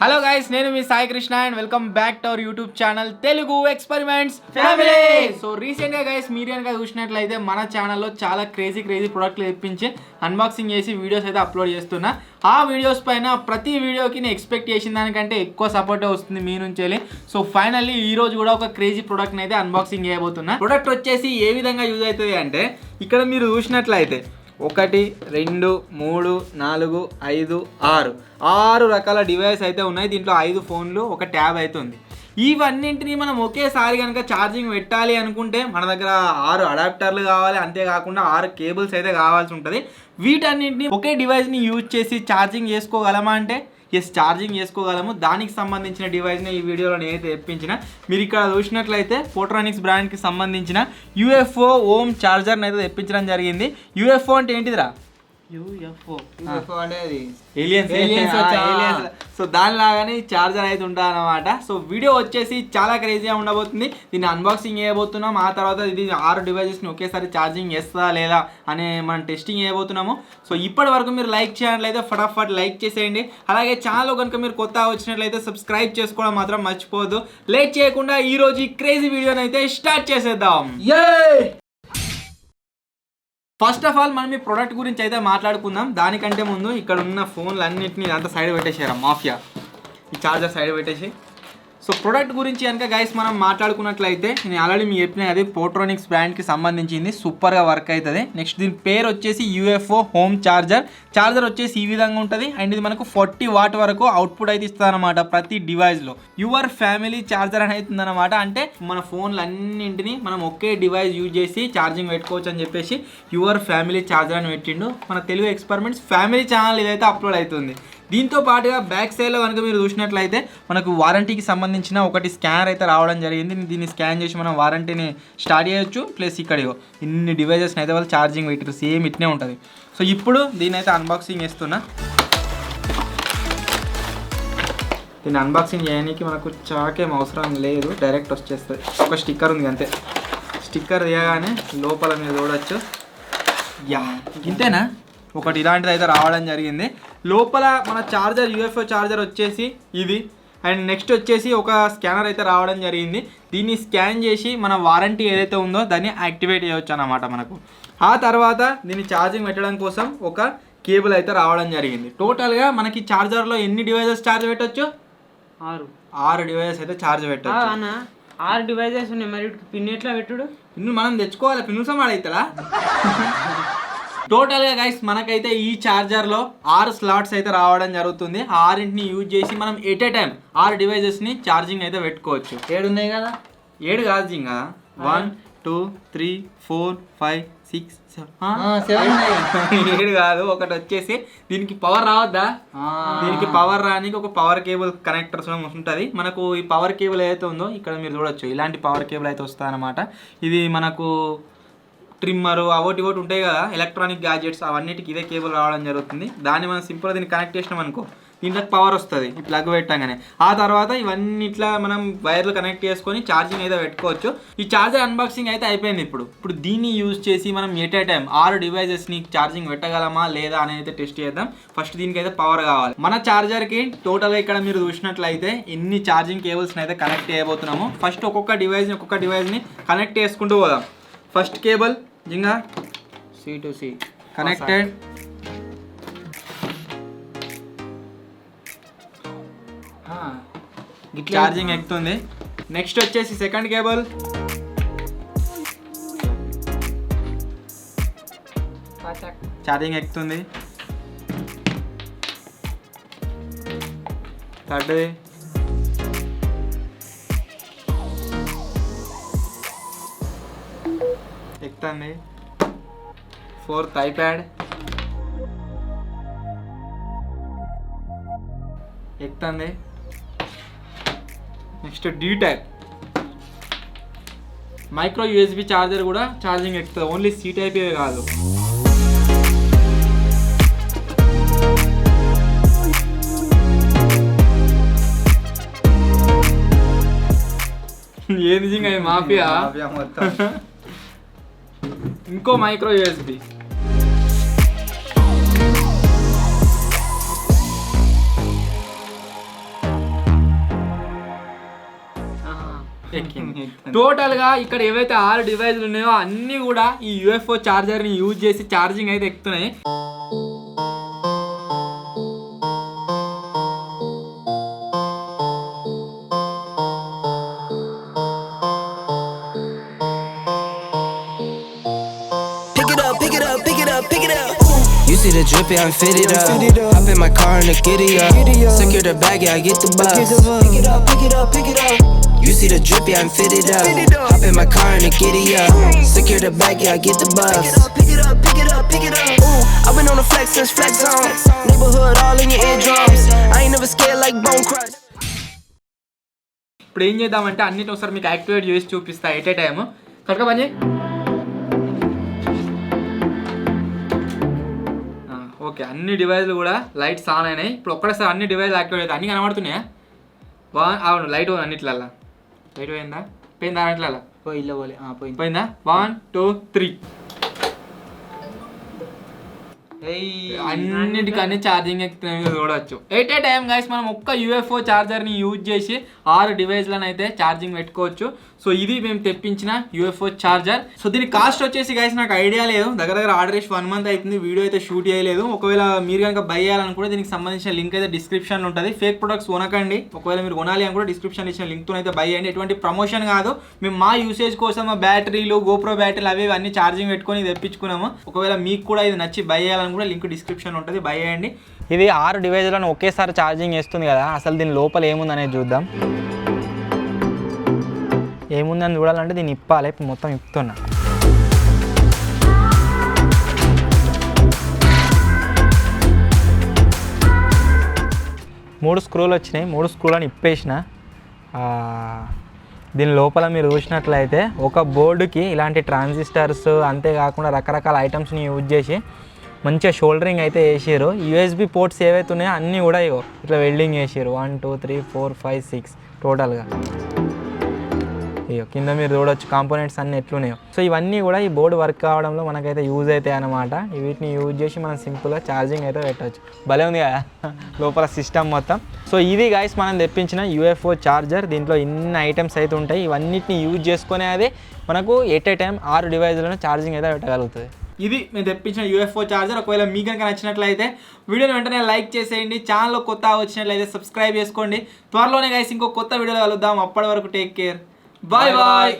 Hello guys నేను మీ Sai Krishna and welcome back to our YouTube channel Telugu experiments family so రీసెంట్గా guys మీరు కనుక చూసినట్లయితే మన ఛానల్లో చాలా క్రేజీ క్రేజీ ప్రొడక్ట్లు తెప్పించి అన్బాక్సింగ్ చేసి వీడియోస్ అయితే అప్లోడ్ చేస్తున్నా. ఆ వీడియోస్ పైన ప్రతి వీడియోకి నేను ఎక్స్పెక్ట్ చేసిన దానికంటే ఎక్కువ సపోర్ట్ వస్తుంది మీ నుంచి వెళ్ళి. సో ఫైనల్లీ ఈ రోజు కూడా ఒక క్రేజీ ప్రొడక్ట్ అయితే అన్బాక్సింగ్ చేయబోతున్నా. ప్రొడక్ట్ వచ్చేసి ఏ విధంగా యూజ్ అవుతుంది అంటే ఇక్కడ మీరు చూసినట్లయితే ఒకటి రెండు మూడు నాలుగు ఐదు ఆరు. ఆరు రకాల డివైస్ అయితే ఉన్నాయి. దీంట్లో ఐదు ఫోన్లు ఒక ట్యాబ్ అయితే ఉంది ఇవన్నింటినీ మనం ఒకేసారి కనుక ఛార్జింగ్ పెట్టాలి అనుకుంటే మన దగ్గర ఆరు అడాప్టర్లు కావాలి. అంతేకాకుండా ఆరు కేబుల్స్ అయితే కావాల్సి ఉంటుంది. వీటన్నింటినీ ఒకే డివైస్ని యూజ్ చేసి ఛార్జింగ్ చేసుకోగలమా అంటే ఎస్ ఛార్జింగ్ చేసుకోగలము. దానికి సంబంధించిన డివైస్ని ఈ వీడియోలో నేనైతే తెప్పించిన. మీరు ఇక్కడ చూసినట్లయితే ఫోటోనిక్స్ బ్రాండ్కి సంబంధించిన యూఎఫ్ఓ ఓమ్ ఛార్జర్ని అయితే తెప్పించడం జరిగింది. యూఎఫ్ఓ అంటే ఏంటిదిరా? యూఎఫ్ఓ అనేది ఏలియన్స్ వచ్చా? సో దానిలాగానే చార్జర్ అయితే ఉంటుంది అనమాట సో వీడియో వచ్చేసి చాలా క్రేజీగా ఉండబోతుంది. దీన్ని అన్బాక్సింగ్ చేయబోతున్నాం. ఆ తర్వాత ఇది ఆరు డివైజెస్ని ఒకేసారి ఛార్జింగ్ చేస్తుందా లేదా అనే మనం టెస్టింగ్ చేయబోతున్నాము. సో ఇప్పటి వరకు మీరు లైక్ చేయనట్లయితే ఫటాఫట్ లైక్ చేసేయండి. అలాగే ఛానల్ కనుక మీరు కొత్త వచ్చినట్లయితే సబ్స్క్రైబ్ చేసుకోవడం మాత్రం మర్చిపోవద్దు. లేట్ చేయకుండా ఈరోజు ఈ క్రేజీ వీడియోని అయితే స్టార్ట్ చేసేద్దాం. ఫస్ట్ ఆఫ్ ఆల్ మనం ఈ ప్రోడక్ట్ గురించి అయితే మాట్లాడుకుందాం. దానికంటే ముందు ఇక్కడ ఉన్న ఫోన్లు అన్నింటినీ అంతా సైడ్ పెట్టేసారు మాఫియా. ఈ చార్జర్ సైడ్ పెట్టేసి సో ప్రోడక్ట్ గురించి కనుక గైస్ మనం మాట్లాడుకున్నట్లయితే నేను ఆల్రెడీ మీకు చెప్పిన అది పోట్రోనిక్స్ బ్రాండ్కి సంబంధించింది సూపర్గా వర్క్ అవుతుంది. నెక్స్ట్ దీని పేరు వచ్చేసి యూఎఫ్ఓ హోమ్ చార్జర్ చార్జర్ వచ్చేసి ఈ విధంగా ఉంటుంది. అండ్ ఇది మనకు ఫార్టీ వాట్ వరకు అవుట్పుట్ అయితే ఇస్తుంది అనమాట ప్రతి డివైస్లో యువర్ ఫ్యామిలీ చార్జర్ అని అవుతుంది అనమాట అంటే మన ఫోన్లు అన్నింటినీ మనం ఒకే డివైస్ యూజ్ చేసి ఛార్జింగ్ పెట్టుకోవచ్చు అని చెప్పేసి యువర్ ఫ్యామిలీ చార్జర్ అని పెట్టిండు. మన తెలుగు ఎక్స్పెరిమెంట్స్ ఫ్యామిలీ ఛానల్ ఇదైతే అప్లోడ్ అవుతుంది. దీంతో పాటుగా బ్యాక్ సైడ్లో కనుక మీరు చూసినట్లయితే మనకు వారంటీకి సంబంధించిన ఒకటి స్కానర్ అయితే రావడం జరిగింది. దీన్ని స్కాన్ చేసి మనం వారంటీని స్టార్ట్ చేయొచ్చు. ప్లస్ ఇక్కడ ఇన్ని డివైజెస్ని అయితే వాళ్ళు ఛార్జింగ్ పెట్టారు సేమ్ ఇట్నే ఉంటుంది. సో ఇప్పుడు దీని అయితే అన్బాక్సింగ్ చేస్తున్నా. దీన్ని అన్బాక్సింగ్ చేయడానికి మనకు చాకేం అవసరం లేదు. డైరెక్ట్ వచ్చేస్తుంది. ఒక స్టిక్కర్ ఉంది అంతే. స్టిక్కర్ తీయగానే లోపల మీరు చూడొచ్చు. యా ఇంతేనా? ఒకటి ఇలాంటిది అయితే రావడం జరిగింది. లోపల మన చార్జర్ యూఎఫ్ఓ చార్జర్ వచ్చేసి ఇది. అండ్ నెక్స్ట్ వచ్చేసి ఒక స్కానర్ అయితే రావడం జరిగింది. దీన్ని స్కాన్ చేసి మన వారంటీ ఏదైతే ఉందో దాన్ని యాక్టివేట్ చేయవచ్చు అన్నమాట మనకు. ఆ తర్వాత దీన్ని ఛార్జింగ్ పెట్టడం కోసం ఒక కేబుల్ అయితే రావడం జరిగింది. టోటల్గా మనకి చార్జర్లో ఎన్ని డివైజెస్ ఛార్జ్ పెట్టొచ్చు? ఆరు. ఆరు డివైజెస్ అయితే ఛార్జ్ పెట్టచ్చు. అన్న ఆరు డివైజెస్ ఉన్నాయి. మరి పిన్ ఎట్లా పెట్టుడు? ఇನ್ನು మనం తెచ్చుకోవాలి. పిన్నుసం వాడైతలా టోటల్గా గైస్ మనకైతే ఈ చార్జర్లో ఆరు స్లాట్స్ అయితే రావడం జరుగుతుంది. ఆ ఆరింటిని యూజ్ చేసి మనం ఎట్ ఏ టైం ఆరు డివైజెస్ని ఛార్జింగ్ అయితే పెట్టుకోవచ్చు. ఏడు ఉన్నాయి కదా? ఏడు కాదు ఇంకా one two three four five six ఉన్నాయి. ఏడు కాదు ఒకటి వచ్చేసి దీనికి పవర్ రావద్దా? దీనికి పవర్ రానికి ఒక పవర్ కేబుల్ కనెక్టర్స్ ఉంటుంది మనకు ఈ పవర్ కేబుల్ ఏదైతే ఉందో ఇక్కడ మీరు చూడొచ్చు. ఇలాంటి పవర్ కేబుల్ అయితే వస్తాయన్నమాట. ఇది మనకు ట్రిమ్మర్ అవోటి ఇవోటి ఉంటాయి కదా ఎలక్ట్రానిక్ గ్యాజెట్స్ అవన్నిటికి ఇదే కేబుల్ రావడం జరుగుతుంది. దాన్ని మనం సింపుల్గా దీన్ని కనెక్ట్ చేసినాం అనుకో దీంట్లో పవర్ వస్తుంది ఈ ప్లగ్ పెట్టగానే. ఆ తర్వాత ఇవన్నీ ఇట్లా మనం వైర్లు కనెక్ట్ చేసుకొని ఛార్జింగ్ అయితే పెట్టుకోవచ్చు. ఈ ఛార్జర్ అన్బాక్సింగ్ అయితే అయిపోయింది ఇప్పుడు. ఇప్పుడు దీన్ని యూజ్ చేసి మనం ఎట్ ఏ టైం ఆరు డివైజెస్ని ఛార్జింగ్ పెట్టగలమా లేదా అనేది అయితే టెస్ట్ చేద్దాం. ఫస్ట్ దీనికి అయితే పవర్ కావాలి. మన ఛార్జర్కి టోటల్గా ఇక్కడ మీరు చూసినట్లయితే ఎన్ని ఛార్జింగ్ కేబుల్స్ని అయితే కనెక్ట్ చేయబోతున్నాము ఫస్ట్ ఒక్కొక్క డివైస్ని ఒక్కొక్క డివైస్ని కనెక్ట్ చేసుకుంటూ పోదాం. First cable జింగా? C to C. Connected. Charging ఎక్కుతుంది. నెక్స్ట్ వచ్చేసి సెకండ్ కేబుల్ ఛార్జింగ్ ఎక్కుతుంది. థర్డ్ ఎక్కుతుంది ఫోర్త్ ఐప్యాడ్ ఎక్కుతుంది next D type micro USB charger కూడా ఛార్జింగ్ ఎక్కుతుంది ఓన్లీ సి టైప్ కాదు. ఏది నిజంగా ఇది మాఫియా? మాఫియా మొత్తం. ఇంకో మైక్రో యూఎస్బి. టోటల్గా ఇక్కడ ఏవైతే ఆరు డివైజ్లు ఉన్నాయో అన్ని కూడా ఈ యుఎఫ్ఓ చార్జర్ని యూజ్ చేసి చార్జింగ్ అయితే ఎక్కుతున్నాయి. see the drippy, I'm fitted up. Hop in my car and the giddy up. Secure the bag, yeah, I get the bus. Pick it up, pick it up, pick it up. You see the drippy, I'm fitted up. Hop in my car and the giddy up. Secure the bag, yeah, I get the bus. Pick it up, pick it up, pick it up. Ooh, I've been on the flex since flex on. Neighborhood all in your eardrums. I ain't never scared like bone crush. ఇప్పుడు ఏం చేద్దామంటే అన్నిటి ఒకసారి మీకు activate చేసి చూపిస్తా at a time కరెక్ట్గా పని ఓకే అన్ని డివైజ్లు కూడా లైట్స్ ఆన్ అయినాయి. ఇప్పుడు ఒక్కడేసారి అన్ని డివైజ్లు యాక్టివేట్ అవుతాయి. అన్ని కనబడుతున్నాయా? బా అవును లైట్ పోయింది అన్నిట్లల్లా. లైట్ పోయిందా? పోయిందా అన్నిట్లల్లా? పోయి ఇల్ల పోలే. పోయింది. పోయిందా? వన్ టూ త్రీ అన్నిటికన్నీ ఛార్జింగ్ ఎక్కుతున్నాయి చూడవచ్చు ఎయిట్ ఏ టైం గైస్ మనం ఒక్క యూఎఫ్ఓ ఛార్జర్ని యూజ్ చేసి ఆరు డివైస్లను అయితే ఛార్జింగ్ పెట్టుకోవచ్చు. సో ఇది మేము తెప్పించిన యూఎఫ్ఓ ఛార్జర్ సో దీని కాస్ట్ వచ్చేసి గైస్ నాకు ఐడియా లేదు. దగ్గర దగ్గర ఆర్డర్ చేసి వన్ మంత్ అవుతుంది వీడియో అయితే షూట్ చేయలేదు. ఒకవేళ మీరు కనుక బై చేయాలనుకుంటే దీనికి సంబంధించిన లింక్ అయితే డిస్క్రిప్షన్లో ఉంటుంది. ఫేక్ ప్రొడక్ట్స్ కొనకండి. ఒకవేళ మీరు కొనాలి అని కూడా డిస్క్రిప్షన్ ఇచ్చిన లింక్తో అయితే బై చేయండి. ఎటువంటి ప్రమోషన్ కాదు. మేము మా యూసేజ్ కోసం మా బ్యాటరీలు గోప్రో బ్యాటరీలు అవి అన్ని ఛార్జింగ్ పెట్టుకొని తెప్పించుకున్నాము. ఒకవేళ మీకు కూడా ఇది నచ్చి బై చేయాలని కూడా లింక్ డిస్క్రిప్షన్ ఉంటుంది. బై చేయండి. ఇది ఆరు డివైజ్లను ఒకేసారి ఛార్జింగ్ చేస్తుంది కదా అసలు దీని లోపల ఏముంది అనేది చూద్దాం. ఏముందని చూడాలంటే దీన్ని ఇప్పాలి. ఇప్పుడు మొత్తం ఇప్పుతున్నా మూడు స్క్రూలు వచ్చినాయి. మూడు స్క్రూలను ఇప్పేసిన. దీని లోపల మీరు చూసినట్లయితే ఒక బోర్డుకి ఇలాంటి ట్రాన్సిస్టర్స్ అంతేకాకుండా రకరకాల ఐటమ్స్ని యూజ్ చేసి మంచిగా షోల్డరింగ్ అయితే వేసారు యూఎస్బి పోర్ట్స్ ఏవైతే ఉన్నాయో అన్నీ కూడా ఇగో ఇట్లా వెల్డింగ్ వేసారు one two three four five six టోటల్గా ఇగో కింద మీరు చూడొచ్చు కాంపోనెంట్స్ అన్ని ఎట్లున్నాయో. సో ఇవన్నీ కూడా ఈ బోర్డు వర్క్ కావడంలో మనకైతే యూజ్ అవుతాయి అనమాట వీటిని యూజ్ చేసి మనం సింపుల్గా ఛార్జింగ్ అయితే పెట్టవచ్చు భలే ఉంది కదా? లోపల సిస్టమ్ మొత్తం. సో ఇది గైస్ మనం తెప్పించిన యూఎఫ్ఓ ఛార్జర్ దీంట్లో ఇన్ని ఐటమ్స్ అయితే ఉంటాయి. ఇవన్నిటిని యూజ్ చేసుకునే అది మనకు ఎట్ ఏ టైం ఆరు డివైజ్లను ఛార్జింగ్ అయితే పెట్టగలుగుతుంది. ఇది మేము తెప్పించిన యూఎఫ్ఓ ఛార్జర్. ఒకవేళ మీకు కనుక నచ్చినట్లయితే వీడియోని వెంటనే లైక్ చేసేయండి. ఛానల్లో కొత్త వచ్చినట్లయితే సబ్స్క్రైబ్ చేసుకోండి. త్వరలోనే గైస్ ఇంకో కొత్త వీడియోలో కలుద్దాం. అప్పటి వరకు టేక్ కేర్ బాయ్ బాయ్